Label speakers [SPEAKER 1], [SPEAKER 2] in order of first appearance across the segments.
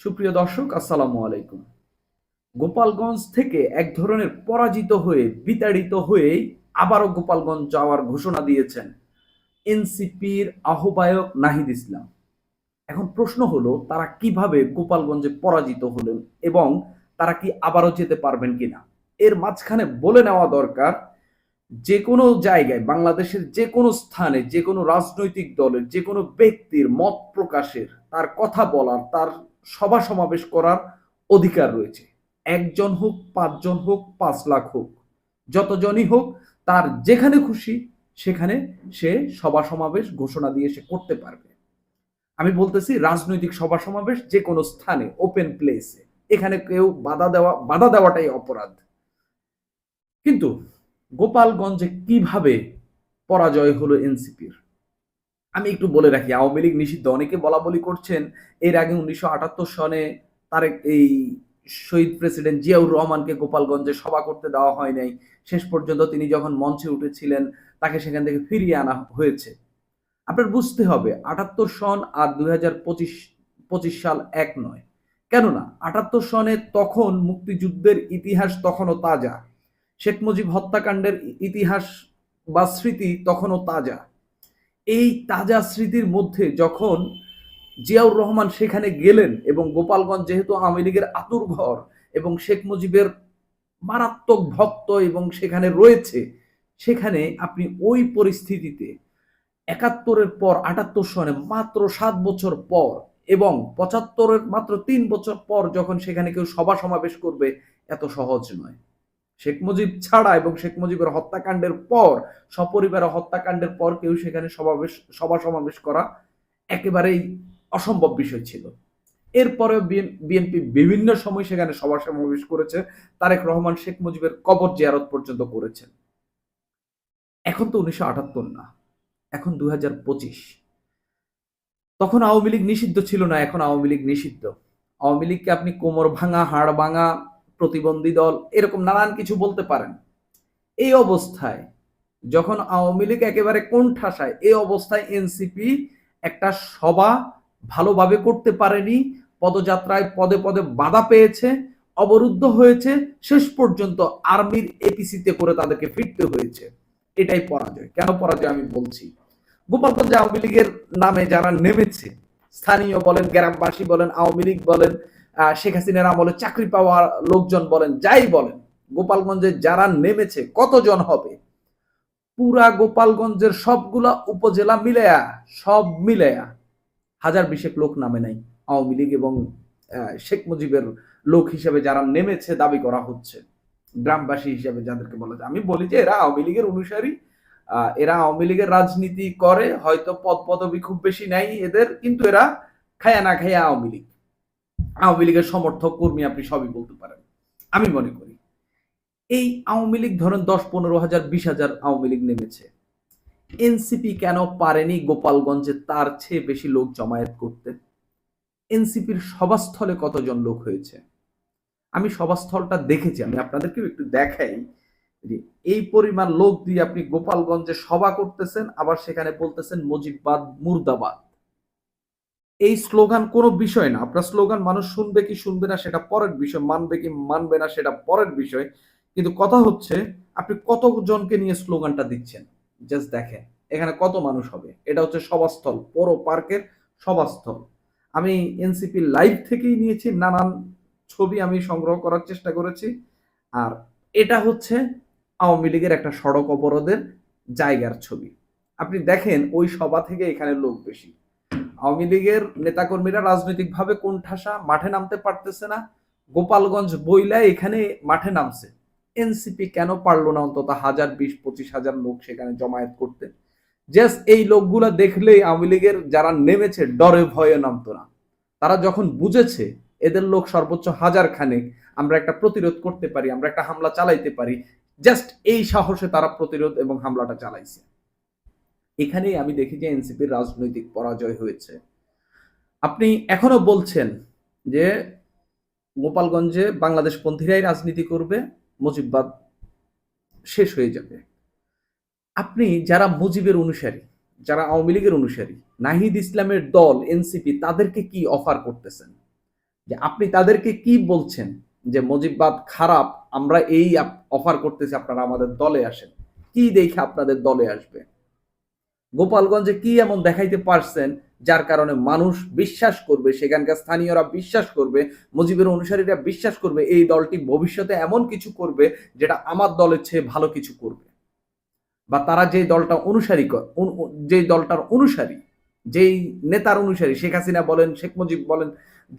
[SPEAKER 1] সুপ্রিয় দর্শক, আসসালামু আলাইকুম। গোপালগঞ্জ থেকে এক ধরনের পরাজিত হয়ে, বিতাড়িত হয়ে আবারও গোপালগঞ্জ যাওয়ার ঘোষণা দিয়েছেন এনসিপির আহ্বায়ক নাহিদ ইসলাম। এখন প্রশ্ন হলো, তারা কীভাবে গোপালগঞ্জে পরাজিত হলেন এবং তারা কি আবারও যেতে পারবেন কিনা? এর মাঝখানে বলে নেওয়া দরকার, যে কোনো জায়গায়, বাংলাদেশের যে কোনো স্থানে, যে কোনো রাজনৈতিক দলের, যে কোনো ব্যক্তির মত প্রকাশের, তার কথা বলার, তার সভা সমাবেশ করার অধিকার রয়েছে। একজন হোক, পাঁচজন হোক, পাঁচ লাখ হোক, যতজনই হোক, তার যেখানে খুশি সেখানে সে সভা সমাবেশ ঘোষণা দিয়ে সে করতে পারবে। আমি বলতেছি, রাজনৈতিক সভা সমাবেশ যে কোনো স্থানে ওপেন প্লেসে এখানে কেউ বাধা দেওয়া, বাধা দেওয়াটাই অপরাধ। কিন্তু গোপালগঞ্জে কীভাবে পরাজয় হলো এনসিপির? আমি একটু বলে রাখি, আওয়ামী লীগ নিষিদ্ধ। অনেকে বলা বলি করছেন, এর আগে উনিশশো আটাত্তর সনে তারেক, এই শহীদ প্রেসিডেন্ট জিয়াউর রহমানকে গোপালগঞ্জে সভা করতে দেওয়া হয় নাই। শেষ পর্যন্ত তিনি যখন মঞ্চে উঠেছিলেন, তাকে সেখান থেকে ফিরিয়ে আনা হয়েছে। আপনার বুঝতে হবে, আটাত্তর সন আর দুই হাজার পঁচিশ পঁচিশ সাল এক নয়। কেননা, আটাত্তর সনে তখন মুক্তিযুদ্ধের ইতিহাস তখনও তাজা। শেখ মুজিব হত্যাকাণ্ডের ইতিহাস বা স্মৃতি তখনও তাজা। এই তাজা স্মৃতির মধ্যে যখন জিয়াউর রহমান সেখানে গেলেন এবং গোপালগঞ্জ যেহেতু আওয়ামী লীগের আতুর ঘর এবং শেখ মুজিবের মারাত্মক ভক্ত এবং সেখানে রয়েছে, সেখানে আপনি ওই পরিস্থিতিতে একাত্তরের পর আটাত্তর সনে মাত্র সাত বছর পর এবং পঁচাত্তরের মাত্র তিন বছর পর যখন সেখানে কেউ সভা সমাবেশ করবে, এত সহজ নয়। শেখ মুজিব ছাড়া এবং শেখ মুজিবের হত্যাকাণ্ডের পর, সপরিবারে হত্যাকাণ্ডের পর কেউ সেখানে সমাবেশ, সভা সমাবেশ করা একেবারেই অসম্ভব বিষয় ছিল। এরপরে বিএনপি বিভিন্ন সময় সেখানে সভা সমাবেশ করেছে। তারেক রহমান শেখ মুজিবের কবর জিয়ারত পর্যন্ত করেছেন। এখন তো উনিশশো আটাত্তর না, এখন দুই হাজার পঁচিশ। তখন আওয়ামী লীগ নিষিদ্ধ ছিল না, এখন আওয়ামী লীগ নিষিদ্ধ। আওয়ামী লীগকে আপনি কোমর ভাঙা, হাড় ভাঙা প্রতিবন্ধী দল, এরকম নানান কিছু বলতে পারেন। এই অবস্থায়, যখন আওয়ামী লীগ একেবারে কোন ঠাসায় এই অবস্থায় এনসিপি একটা সভা ভালোভাবে করতে পারেনি, পদযাত্রায় পদে পদে বাধা পেয়েছে, অবরুদ্ধ হয়েছে, শেষ পর্যন্ত আর্মির এপিসিতে করে তাদেরকে ফিরতে হয়েছে। এটাই পরাজয়। কেন পরাজয় আমি বলছি? গোপালগঞ্জে আওয়ামী লীগের নামে যারা নেমেছে, স্থানীয় বলেন, গ্রামবাসী বলেন, আওয়ামী লীগ বলেন শেখ হাসিনার আমলে চাকরি পাওয়া লোকজন বলেন, যাই বলেন, গোপালগঞ্জে যারা নেমেছে, কতজন হবে? পুরা গোপালগঞ্জের সবগুলা উপজেলা মিলেয়া, সব মিলেয়া হাজার বিশেক লোক নামে নাই। আওয়ামী লীগ এবং শেখ মুজিবের লোক হিসেবে যারা নেমেছে দাবি করা হচ্ছে, গ্রামবাসী হিসেবে যাদেরকে বলা যায়। আমি বলি যে এরা আওয়ামী লীগের অনুসারী এরা আওয়ামী লীগের রাজনীতি করে, হয়তো পদ পদবি খুব বেশি নাই এদের, কিন্তু এরা খায়া না খায়া আওয়ামী লীগ। আওয়ামী লীগের সমর্থক, কর্মী আপনি সবই বলতে পারেন। আমি মনে করি, এই আওয়ামী লীগ ধরেন দশ, পনেরো হাজার, বিশ হাজার আওয়ামী লীগ নেমেছে। এনসিপি কেন পারেনি গোপালগঞ্জে তার চেয়ে বেশি লোক জমায়েত করতে? এনসিপির সভাস্থলে কতজন লোক হয়েছে? আমি সভাস্থলটা দেখেছি, আমি আপনাদেরকেও একটু দেখাই যে এই পরিমাণ লোক দিয়ে আপনি গোপালগঞ্জে সভা করতেছেন, আবার সেখানে বলতেছেন মুজিববাদ মুর্দাবাদ। এই স্লোগান কোনো বিষয় না। আপনার স্লোগান মানুষ শুনবে কি শুনবে না সেটা পরের বিষয়, মানবে কি মানবে না সেটা পরের বিষয়। কিন্তু কথা হচ্ছে, আপনি কতজনকে নিয়ে স্লোগানটা দিচ্ছেন? জাস্ট দেখেন, এখানে কত মানুষ হবে? এটা হচ্ছে সভাস্থল পৌর পার্কের সভাস্থল। আমি এনসিপি লাইভ থেকেই নিয়েছি, নানান ছবি আমি সংগ্রহ করার চেষ্টা করেছি। আর এটা হচ্ছে আওয়ামী লীগের একটা সড়ক অবরোধের জায়গার ছবি। আপনি দেখেন ওই সভা থেকে এখানে লোক বেশি। আওয়ামী লীগের নেতাকর্মীরা রাজনৈতিকভাবে কোন ঠাসা মাঠে নামতে পারতেছে না। গোপালগঞ্জ বইলা এখানে মাঠে নামছে। এনসিপি কেন পারল না অন্তত হাজার, বিশ, পঁচিশ হাজার লোক সেখানে জমায়েত করতে? জাস্ট এই লোকগুলা দেখলেই আওয়ামী লীগের যারা নেমেছে, ডরে ভয়ে নামতো না। তারা যখন বুঝেছে, এদের লোক সর্বোচ্চ হাজার খানেক, আমরা একটা প্রতিরোধ করতে পারি, আমরা একটা হামলা চালাইতে পারি। জাস্ট এই সাহসে তারা প্রতিরোধ এবং হামলাটা চালাইছে। এখানেই আমি দেখি যে এনসিপির রাজনৈতিক পরাজয় হয়েছে। আপনি এখনও বলছেন যে গোপালগঞ্জে বাংলাদেশ পন্থীরাই রাজনীতি করবে, মুজিববাদ শেষ হয়ে যাবে। আপনি যারা মুজিবের অনুসারী, যারা আওয়ামী লীগের অনুসারী, নাহিদ ইসলামের দল, এনসিপি, তাদেরকে কি অফার করতেছেন? যে আপনি তাদেরকে কি বলছেন যে মুজিববাদ খারাপ, আমরা এই অফার করতেছি, আপনারা আমাদের দলে আসেন। কি দেখে আপনাদের দলে আসবে? গোপালগঞ্জে কি এমন দেখাইতে পারছেন যার কারণে মানুষ বিশ্বাস করবে, সেখানকার স্থানীয়রা বিশ্বাস করবে, মুজিবের অনুসারীরা বিশ্বাস করবে, এই দলটি ভবিষ্যতে এমন কিছু করবে যেটা আমার দলের চেয়ে ভালো কিছু করবে? বা তারা যে দলটা অনুসারী যে দলটার অনুসারী, যেই নেতার অনুসারী, শেখ হাসিনা বলেন, শেখ মুজিব বলেন,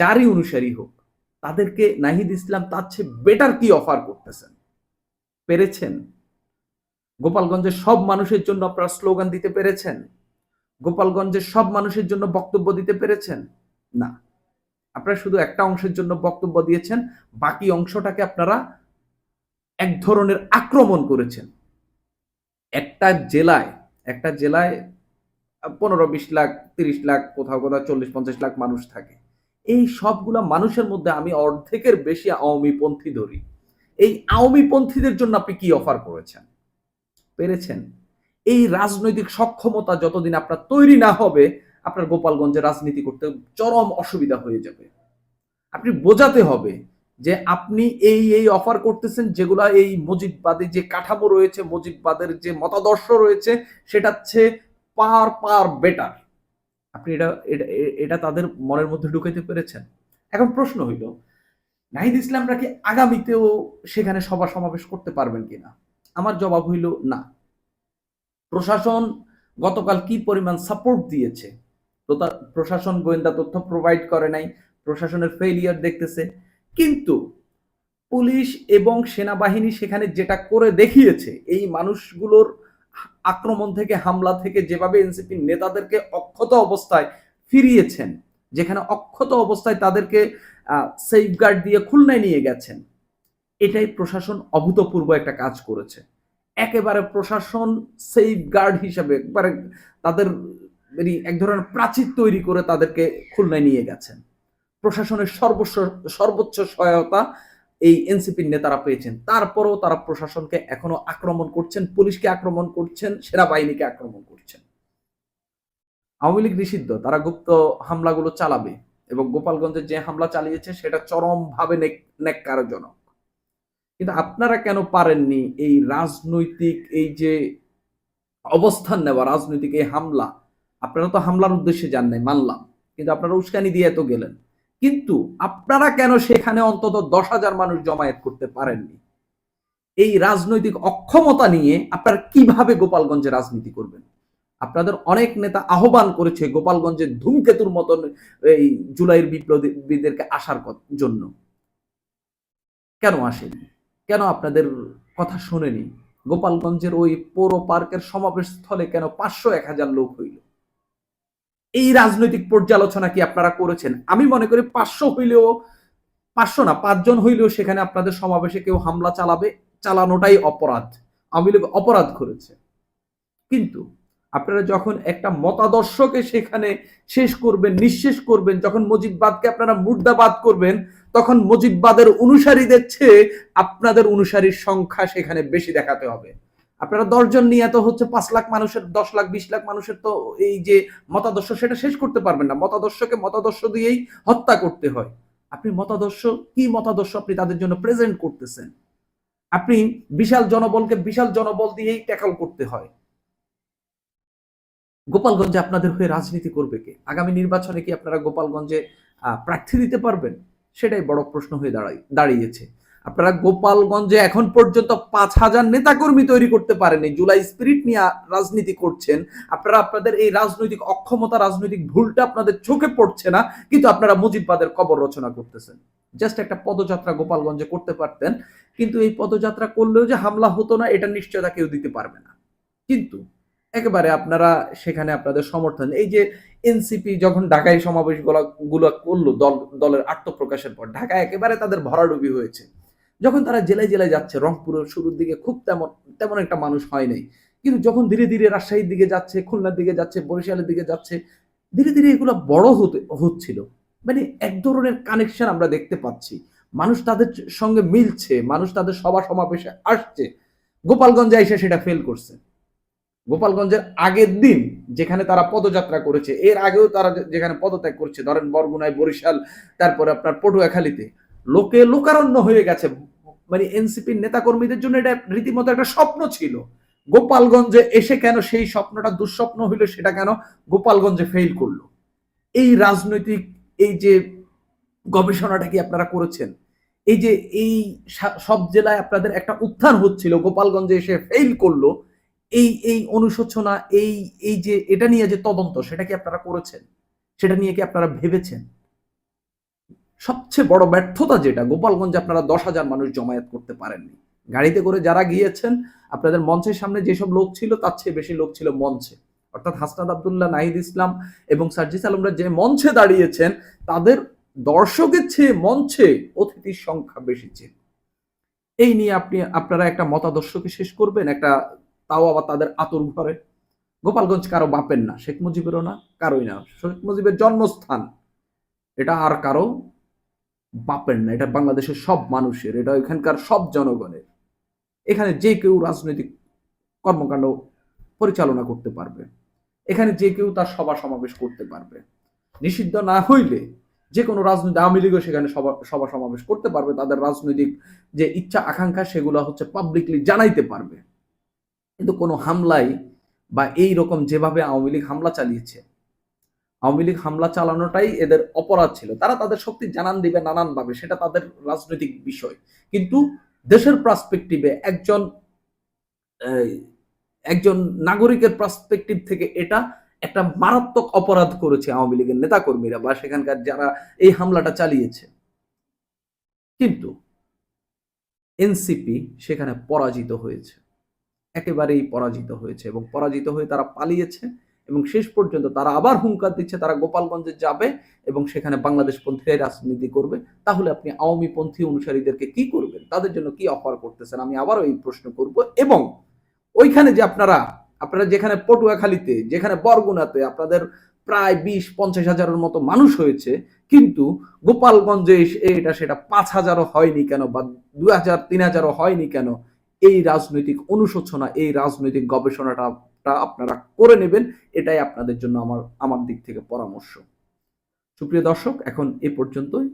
[SPEAKER 1] যারই অনুসারী হোক, তাদেরকে নাহিদ ইসলাম তার চেয়ে বেটার কি অফার করতেছেন? পেরেছেন? গোপালগঞ্জের সব মানুষের জন্য আপনারা স্লোগান দিতে পেরেছেন? গোপালগঞ্জের সব মানুষের জন্য বক্তব্য দিতে পেরেছেন? না। আপনারা শুধু একটা অংশের জন্য বক্তব্য দিয়েছেন, বাকি অংশটাকে আপনারা এক ধরনের আক্রমণ করেছেন। একটা জেলায় একটা জেলায় পনেরো, বিশ লাখ, তিরিশ লাখ, কোথাও কোথাও চল্লিশ, পঞ্চাশ লাখ মানুষ থাকে। এই সবগুলা মানুষের মধ্যে আমি অর্ধেকের বেশি আওয়ামী পন্থী ধরি। এই আওয়ামী পন্থীদের জন্য আপনি কি অফার করেছেন? পেরেছেন। এই রাজনৈতিক সক্ষমতা যতদিন আপনার তৈরি না হবে, আপনার গোপালগঞ্জে রাজনীতি করতে চরম অসুবিধা হয়ে যাবে। আপনি বোঝাতে হবে যে আপনি এই এই অফার করতেছেন, যেগুলা এই মজিদবাদী যে কাঠামো রয়েছে, মজিদবাদের যে মতাদর্শ রয়েছে, সেটা হচ্ছে পার পার বেটার। আপনি এটা এটা তাদের মনের মধ্যে ঢুকাইতে পেরেছেন? এখন প্রশ্ন হইল, নাহিদ ইসলামরা কি আগামীতেও সেখানে সভা সমাবেশ করতে পারবেন কিনা? আমার জবাব হইল না। প্রশাসন গতকাল কি পরিমাণ সাপোর্ট দিয়েছে? প্রশাসন গোয়েন্দা তথ্য প্রোভাইড করে নাই, প্রশাসনের ফেলিয়ার দেখতেছে। কিন্তু পুলিশ এবং সেনাবাহিনী সেখানে যেটা করে দেখিয়েছে, এই মানুষগুলোর আক্রমণ থেকে, হামলা থেকে যেভাবে এনসিপি নেতাদেরকে অক্ষত অবস্থায় ফিরিয়েছেন, যেখানে অক্ষত অবস্থায় তাদেরকে সেফগার্ড দিয়ে খুলনায় নিয়ে গেছেন এটাই প্রশাসন অভূতপূর্ব একটা কাজ করেছে। একেবারে প্রশাসন সেফ গার্ড হিসাবে একবারে তাদের মানে এক ধরনের প্রাচীর তৈরি করে তাদেরকে খুলনায় নিয়ে গেছেন। প্রশাসনের সর্বস্ব সর্বোচ্চ সহায়তা এই এনসিপির নেতারা পেয়েছেন। তারপরেও তারা প্রশাসনকে এখনও আক্রমণ করছেন, পুলিশকে আক্রমণ করছেন, সেনাবাহিনীকে আক্রমণ করছেন। আওয়ামী লীগ নিষিদ্ধ, তারা গুপ্ত হামলাগুলো চালাবে এবং গোপালগঞ্জে যে হামলা চালিয়েছে সেটা চরমভাবে নেক, নেককারজনক। কিন্তু আপনারা কেন পারেননি এই রাজনৈতিক, এই যে অবস্থান নেওয়া, রাজনৈতিক এই হামলা? আপনারা তো হামলার উদ্দেশ্যে যান নাই, মানলাম। কিন্তু আপনারা উস্কানি দিয়ে এত গেলেন। কিন্তু আপনারা কেন সেখানে অন্তত দশ হাজার মানুষ জমায়েত করতে পারেননি? এই রাজনৈতিক অক্ষমতা নিয়ে আপনারা কীভাবে গোপালগঞ্জে রাজনীতি করবেন? আপনাদের অনেক নেতা আহ্বান করেছে গোপালগঞ্জের ধূমকেতুর মতন এই জুলাইয়ের বিপ্লবীদেরকে আসার জন্য। কেন আসেনি কেন আপনাদের কথা শোনেনি? গোপালগঞ্জের ওই পৌর পার্কের সমাবেশ স্থলে কেন পাঁচশো এক হাজার লোক হইল? এই রাজনৈতিক পর্যালোচনা কি আপনারা করেছেন? আমি মনে করি পাঁচশো হইলেও, পাঁচশো না, পাঁচজন হইলেও সেখানে আপনাদের সমাবেশে কেউ হামলা চালাবে, চালানোটাই অপরাধ। আওয়ামী লীগ অপরাধ করেছে। কিন্তু আপনারা যখন একটা মতাদর্শকে সেখানে শেষ করবেন, নিঃশেষ করবেন, যখন মুজিববাদকে আপনারা মুর্দাবাদ করবেন, তখন মুজিববাদের অনুসারীদের চেয়ে আপনাদের অনুসারীর সংখ্যা সেখানে বেশি দেখাতে হবে। আপনারা দশজন নিয়ে এত হচ্ছে পাঁচ লাখ মানুষের, দশ লাখ, বিশ লাখ মানুষের তো এই যে মতাদর্শ, সেটা শেষ করতে পারবেন না। মতাদর্শকে মতাদর্শ দিয়েই হত্যা করতে হয়। আপনি মতাদর্শ, কি মতাদর্শ আপনি তাদের জন্য প্রেজেন্ট করতেছেন? আপনি বিশাল জনবলকে বিশাল জনবল দিয়েই ট্যাকল করতে হয়। গোপালগঞ্জে আপনাদের হয়ে রাজনীতি করবে কে? আগামী নির্বাচনে কি আপনারা গোপালগঞ্জে প্রার্থী দিতে পারবেন? সেটাই বড় প্রশ্ন হয়ে দাঁড়াই, দাঁড়িয়েছে। আপনারা গোপালগঞ্জে এখন পর্যন্ত পাঁচ হাজার নেতাকর্মী তৈরি করতে পারেনি। জুলাই স্পিরিট নিয়ে রাজনীতি করছেন। আপনারা আপনাদের এই রাজনৈতিক অক্ষমতা, রাজনৈতিক ভুলটা আপনাদের চোখে পড়ছে না, কিন্তু আপনারা মুজিববাদের কবর রচনা করতেছেন। জাস্ট একটা পদযাত্রা গোপালগঞ্জে করতে পারতেন, কিন্তু এই পদযাত্রা করলেও যে হামলা হতো না, এটা নিশ্চয়তা কেউ দিতে পারবে না। কিন্তু একেবারে আপনারা সেখানে আপনাদের সমর্থন। এই যে এনসিপি যখন ঢাকায় সমাবেশগুলো করল, দল, দলের আত্মপ্রকাশের পর, ঢাকায় একেবারে তাদের ভরাডুবি হয়েছে। যখন তারা জেলায় জেলায় যাচ্ছে, রংপুরের শুরুর দিকে খুব তেমন তেমন একটা মানুষ হয় নাই। কিন্তু যখন ধীরে ধীরে রাজশাহীর দিকে যাচ্ছে, খুলনার দিকে যাচ্ছে, বরিশালের দিকে যাচ্ছে, ধীরে ধীরে এগুলো বড় হতে, হচ্ছিল। মানে এক ধরনের কানেকশন আমরা দেখতে পাচ্ছি। মানুষ তাদের সঙ্গে মিলছে, মানুষ তাদের সভা সমাবেশে আসছে। গোপালগঞ্জে এসে সেটা ফেল করছে। গোপালগঞ্জের আগের দিন যেখানে তারা পদযাত্রা করেছে, এর আগেও তারা যেখানে পদত্যাগ করছে, ধরেন বরগুনায় বরিশাল, তারপরে আপনার পটুয়াখালীতে। লোকে লোকারণ্য হয়ে গেছে। মানে এনসিপির নেতাকর্মীদের জন্য এটা রীতিমতো একটা স্বপ্ন ছিল। গোপালগঞ্জে এসে কেন সেই স্বপ্নটা দুঃস্বপ্ন হইল, সেটা কেন গোপালগঞ্জে ফেল করল? এই রাজনৈতিক, এই যে গবেষণাটা কি আপনারা করেছেন? এই যে এই সব জেলায় আপনাদের একটা উত্থান হচ্ছিল, গোপালগঞ্জে এসে ফেল করল এই এই অনুশোচনা, এই এই যে এটা নিয়ে যে তদন্ত, সেটা কি আপনারা করেছেন? সেটা নিয়ে কি আপনারা ভেবেছেন? সবচেয়ে বড় ব্যর্থতা যেটা, গোপালগঞ্জে আপনারা দশ হাজার মানুষ জমায়েত করতে পারেননি। গাড়িতে করে যারা গিয়েছেন, আপনাদের মঞ্চের সামনে যেসব লোক ছিল, তার চেয়ে বেশি লোক ছিল মঞ্চে। অর্থাৎ হাসনাদ আবদুল্লাহ, নাহিদ ইসলাম এবং সার্জিস আলমরা যে মঞ্চে দাঁড়িয়েছেন, তাদের দর্শকের চেয়ে মঞ্চে অতিথির সংখ্যা বেশি ছিল। এই নিয়ে আপনি, আপনারা একটা মতাদর্শকে শেষ করবেন, একটা তাও আবার তাদের আতর ঘরে। গোপালগঞ্জ কারও বাপের না, শেখ মুজিবেরও না, কারোই না। শেখ মুজিবের জন্মস্থান, এটা আর কারও বাপের না, এটা বাংলাদেশের সব মানুষের, এটা এখানকার সব জনগণের। এখানে যে কেউ রাজনৈতিক কর্মকাণ্ড পরিচালনা করতে পারবে। এখানে যে কেউ তার সভা সমাবেশ করতে পারবে। নিষিদ্ধ না হইলে যে কোনো রাজনৈতিক আওয়ামী লীগও সেখানে সভা সভা সমাবেশ করতে পারবে। তাদের রাজনৈতিক যে ইচ্ছা, আকাঙ্ক্ষা, সেগুলো হচ্ছে পাবলিকলি জানাইতে পারবে। কিন্তু কোনো হামলায় বা এই রকম যেভাবে আওয়ামী লীগ হামলা চালিয়েছে, আওয়ামী লীগ হামলা চালানোটাই এদের অপরাধ ছিল। তারা তাদের শক্তি জানান দিবে নানানভাবে, সেটা তাদের রাজনৈতিক বিষয়। কিন্তু দেশের পার্সপেক্টিভে একজন একজন নাগরিকের পার্সপেক্টিভ থেকে এটা একটা মারাত্মক অপরাধ করেছে আওয়ামী লীগের নেতাকর্মীরা বা সেখানকার যারা এই হামলাটা চালিয়েছে। কিন্তু এনসিপি সেখানে পরাজিত হয়েছে। একেবারেই পরাজিত হয়েছে এবং পরাজিত হয়ে তারা পালিয়েছে এবং শেষ পর্যন্ত তারা আবার হুঙ্কার দিচ্ছে, তারা গোপালগঞ্জে যাবে এবং সেখানে বাংলাদেশ পন্থীরাই রাজনীতি করবে। তাহলে আপনি আওয়ামী পন্থী অনুসারীদেরকে কি করবেন? তাদের জন্য কি অফার করতেছেন? আমি আবারও এই প্রশ্ন করব এবং ওইখানে যে আপনারা আপনারা যেখানে পটুয়াখালীতে, যেখানে বরগুনাতে আপনাদের প্রায় বিশ, পঞ্চাশ হাজারের মতো মানুষ হয়েছে, কিন্তু গোপালগঞ্জে এটা, সেটা পাঁচ হাজারও হয়নি কেন বা দু হাজার, তিন হাজারও হয়নি কেন? এই রাজনৈতিক অনুশোচনা, এই রাজনৈতিক গবেষণাটা আপনারা করে নেবেন। এটাই আপনাদের জন্য আমার আমার দিক থেকে পরামর্শ। সুপ্রিয় দর্শক, এখন এ পর্যন্তই।